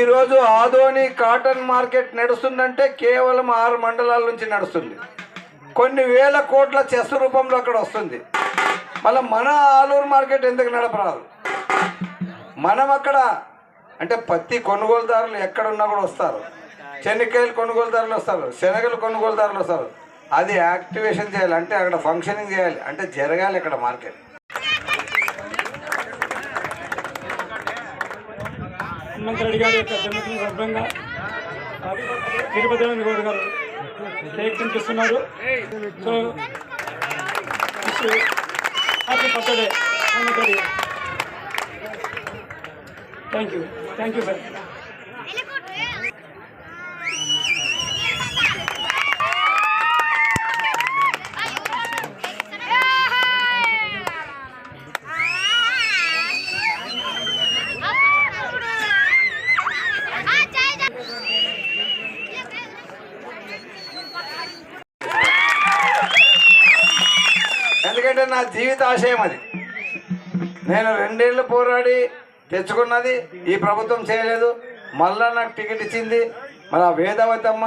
ఈరోజు Adoni Adoni cotton market నడుస్తుందంటే కేవలం ఆరు మండలాల నుంచి నడుస్తుంది. కొన్ని వేల కోట్ల చెస్ రూపంలో అక్కడ వస్తుంది. మళ్ళీ మన ఆలూరు మార్కెట్ ఎందుకు నడపరాదు? మనం అక్కడ అంటే పత్తి కొనుగోలుదారులు ఎక్కడున్నా కూడా వస్తారు. చెనిక్కాయలు కొనుగోలుదారులు వస్తారు శనగలు కొనుగోలుదారులు వస్తారు. అది యాక్టివేషన్ చేయాలి అంటే అక్కడ ఫంక్షనింగ్ చేయాలి అంటే జరగాలి ఇక్కడ మార్కెట్ హనుమంత్ రెడ్డి గారి యొక్క జన్మదిన సందర్భంగా తిరుపతి గౌడ్ గారు cake తినిపిస్తున్నారు. So happy birthday Hanumanth Reddy. Thank you thank you sir ఎందుకంటే నా జీవిత ఆశయం అది. నేను రెండేళ్ళు పోరాడి తెచ్చుకున్నది ఈ ప్రభుత్వం చేయలేదు. మళ్ళా నాకు టికెట్ ఇచ్చింది మరి ఆ వేదవతమ్మ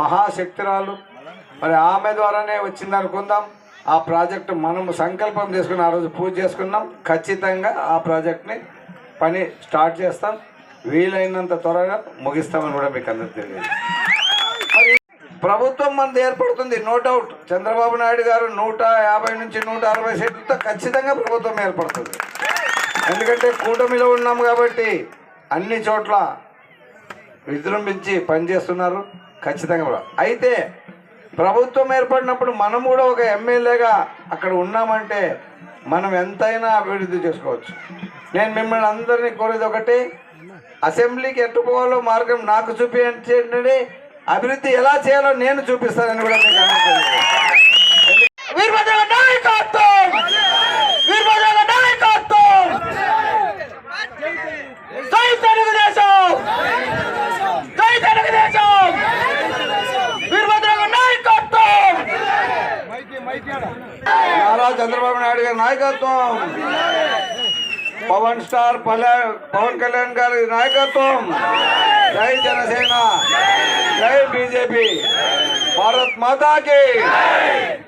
మహాశక్తురాలు. మరి ఆమె ద్వారానే వచ్చింది అనుకుందాం. ఆ ప్రాజెక్టు మనం సంకల్పం చేసుకుని ఆ రోజు పూజ చేసుకున్నాం. ఖచ్చితంగా ఆ ప్రాజెక్ట్ని పని స్టార్ట్ చేస్తాం. వీలైనంత త్వరగా ముగిస్తామని కూడా మీకు అందరికీ తెలియదు ప్రభుత్వం మనది ఏర్పడుతుంది నో డౌట్ చంద్రబాబు నాయుడు గారు నూట యాభై నుంచి నూట అరవై సీట్లతో ఖచ్చితంగా ప్రభుత్వం ఏర్పడుతుంది. ఎందుకంటే కూటమిలో ఉన్నాం కాబట్టి అన్ని చోట్ల విజృంభించి పనిచేస్తున్నారు ఖచ్చితంగా అయితే ప్రభుత్వం ఏర్పడినప్పుడు మనం కూడా ఒక ఎమ్మెల్యేగా అక్కడ ఉన్నామంటే మనం ఎంతైనా అభివృద్ధి చేసుకోవచ్చు. నేను మిమ్మల్ని అందరినీ కోరేది ఒకటి అసెంబ్లీకి ఎట్టుకోవాలో మార్గం నాకు చూపించండి అభివృద్ధి ఎలా చేయాలో నేను చూపిస్తానని కూడా మీకు అందరికీ తెలియజేస్తున్నాను. వీరభద్ర నాయకత్వం! వీరభద్ర నాయకత్వం! జై తెలుగుదేశం! జై తెలుగుదేశం! వీరభద్ర నాయకత్వం! నారా చంద్రబాబు నాయుడు గారి నాయకత్వం! పవన్ స్టార్ పలే పవన్ కళ్యాణ్ గారి నాయకత్వం! జై జనసేన! जय बीजेपी। भारत माता की